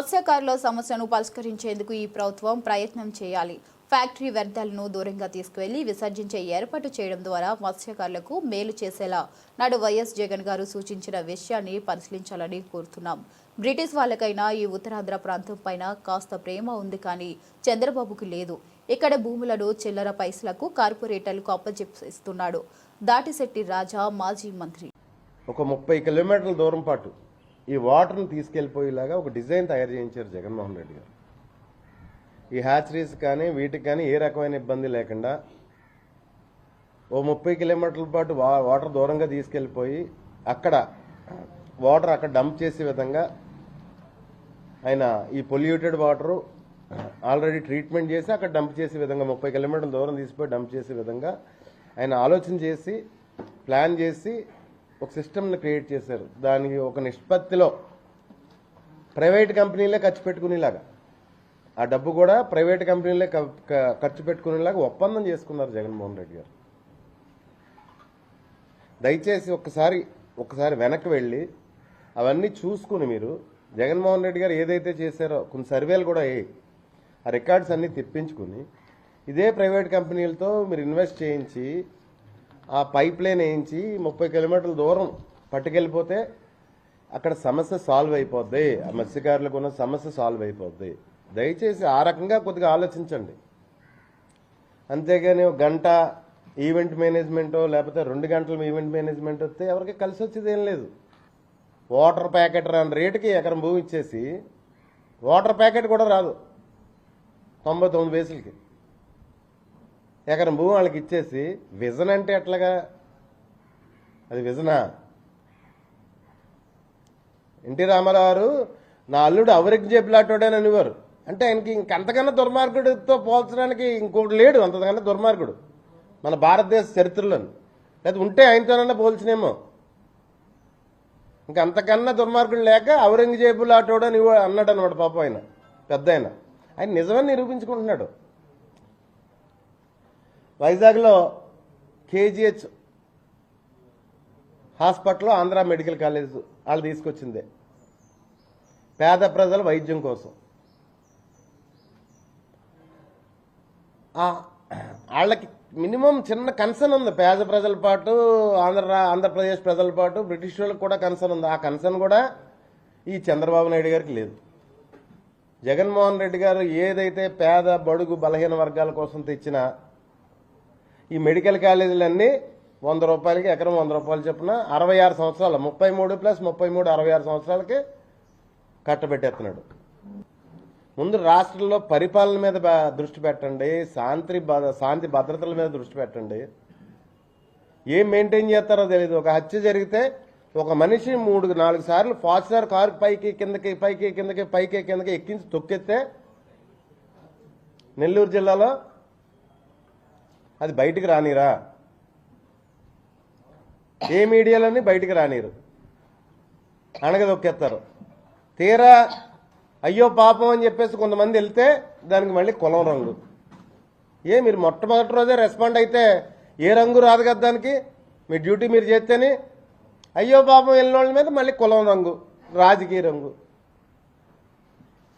మత్స్యకారుల సమస్యను పరిష్కరించేందుకు ఈ ప్రభుత్వం ప్రయత్నం చేయాలి. ఫ్యాక్టరీ వ్యర్థాలను దూరంగా తీసుకువెళ్ళి విసర్జించే ఏర్పాటు చేయడం ద్వారా మత్స్యకారులకు మేలు చేసేలా నాడు వైఎస్ జగన్ గారు సూచించిన విషయాన్ని పరిశీలించాలని కోరుతున్నాం. బ్రిటిష్ వాళ్ళకైనా ఈ ఉత్తరాంధ్ర ప్రాంతం పైన కాస్త ప్రేమ ఉంది కానీ చంద్రబాబుకు లేదు. ఇక్కడ భూములను చిల్లర పైసలకు కార్పొరేటర్లకు అప్పచెప్పిస్తున్నాడు దాటిశెట్టి రాజా మాజీ మంత్రి. ఒక ముప్పై కిలోమీటర్ల దూరం పాటు ఈ వాటర్ని తీసుకెళ్ళిపోయేలాగా ఒక డిజైన్ తయారు చేయించారు జగన్మోహన్ రెడ్డి గారు. ఈ హ్యాచరీస్ కానీ వీటికి కానీ ఏ రకమైన ఇబ్బంది లేకుండా ఓ ముప్పై కిలోమీటర్ల పాటు వా- వాటర్ దూరంగా తీసుకెళ్ళిపోయి అక్కడ వాటర్ అక్కడ డంప్ చేసే విధంగా ఆయన ఈ పొల్యూటెడ్ వాటరు ఆల్రెడీ ట్రీట్మెంట్ చేసి అక్కడ డంప్ చేసే విధంగా ముప్పై కిలోమీటర్ల దూరం తీసిపోయి డంప్ చేసే విధంగా ఆయన ఆలోచన చేసి ప్లాన్ చేసి ఒక సిస్టమ్ని క్రియేట్ చేశారు. దానికి ఒక నిష్పత్తిలో ప్రైవేట్ కంపెనీలే ఖర్చు పెట్టుకునేలాగా. ఆ డబ్బు కూడా ప్రైవేట్ కంపెనీలే ఖర్చు పెట్టుకునేలాగా ఒప్పందం చేసుకున్నారు జగన్మోహన్ రెడ్డి గారు. దయచేసి ఒక్కసారి ఒక్కసారి వెనక్కి వెళ్ళి అవన్నీ చూసుకుని మీరు జగన్మోహన్ రెడ్డి గారు ఏదైతే చేశారో కొన్ని సర్వేలు కూడా అయ్యాయి. ఆ రికార్డ్స్ అన్నీ తెప్పించుకుని ఇదే ప్రైవేట్ కంపెనీలతో మీరు ఇన్వెస్ట్ చేయించి ఆ పైప్ లైన్ వేయించి ముప్పై కిలోమీటర్ల దూరం పట్టుకెళ్ళిపోతే అక్కడ సమస్య సాల్వ్ అయిపోద్ది. ఆ మత్స్యకారులకు ఉన్న సమస్య సాల్వ్ అయిపోద్ది. దయచేసి ఆ రకంగా కొద్దిగా ఆలోచించండి. అంతేగాని ఒక గంట ఈవెంట్ మేనేజ్మెంటో లేకపోతే రెండు గంటల ఈవెంట్ మేనేజ్మెంట్ వస్తే ఎవరికి కలిసి వచ్చేది ఏం లేదు. వాటర్ ప్యాకెట్ రాని రేటుకి ఎకరం భూమి ఇచ్చేసి వాటర్ ప్యాకెట్ కూడా రాదు. తొంభై తొమ్మిది వేసులకి ఎకరం భూమి వాళ్ళకి ఇచ్చేసి విజన్ అంటే ఎట్లాగా? అది విజనా? ఎన్టీ రామారావు నా అల్లుడు అవరికి జేబులాటోడని అనేవారు. అంటే ఆయనకి ఇంకంతకన్నా దుర్మార్గుడితో పోల్చడానికి ఇంకోటి లేడు అంతకన్నా దుర్మార్గుడు. మన భారతదేశ చరిత్రలోని. లేదా ఉంటే ఆయనతోనన్నా పోల్చినేమో. ఇంక అంతకన్నా దుర్మార్గుడు లేక ఔరంగజేబులు ఆటోడని అన్నాడు అనమాట పాప ఆయన. పెద్ద ఆయన. ఆయన నిజమని నిరూపించుకుంటున్నాడు. వైజాగ్లో కేజీహెచ్ హాస్పిటల్లో ఆంధ్ర మెడికల్ కాలేజ్ వాళ్ళు తీసుకొచ్చిందే. పేద ప్రజల వైద్యం కోసం. వాళ్ళకి మినిమం చిన్న కన్సర్న్ ఉంది. పేద ప్రజల పాటు ఆంధ్ర ఆంధ్రప్రదేశ్ ప్రజల పాటు బ్రిటిష్ వాళ్ళకి కూడా కన్సర్న్ ఉంది. ఆ కన్సర్న్ కూడా ఈ చంద్రబాబు నాయుడు గారికి లేదు. జగన్మోహన్ రెడ్డి గారు ఏదైతే పేద బడుగు బలహీన వర్గాల కోసం తెచ్చిన ఈ మెడికల్ కాలేజీలన్నీ వంద రూపాయలకి ఎకరం వంద రూపాయలు చొప్పున అరవై ఆరు సంవత్సరాలు ముప్పై మూడు ప్లస్ ముప్పై మూడు అరవై ఆరు సంవత్సరాలకి కట్టబెట్టేస్తున్నాడు. ముందు రాష్ట్రంలో పరిపాలన మీద దృష్టి పెట్టండి శాంతి శాంతి భద్రతల మీద దృష్టి పెట్టండి. ఏం మెయింటైన్ చేస్తారో తెలియదు ఒక హత్య జరిగితే ఒక మనిషి మూడు నాలుగు సార్లు ఫార్చునర్ కారు పైకి కిందకి పైకి కిందకి పైకి కిందకి ఎక్కించి తొక్కెత్తే నెల్లూరు జిల్లాలో అది బయటికి రానిరా. ఏ మీడియాలోని బయటికి రానిరు. అణగదొక్కేస్తారు తీరా అయ్యో పాపం అని చెప్పేసి కొంతమంది వెళ్తే దానికి మళ్ళీ కులం రంగు. ఏ మీరు మొట్టమొదటి రోజే రెస్పాండ్ అయితే ఏ రంగు రాదు కదా దానికి? మీ డ్యూటీ మీరు చేస్తేనే. అయ్యో పాపం వెళ్ళిన వాళ్ళ మీద మళ్ళీ కులం రంగు రాజకీయ రంగు.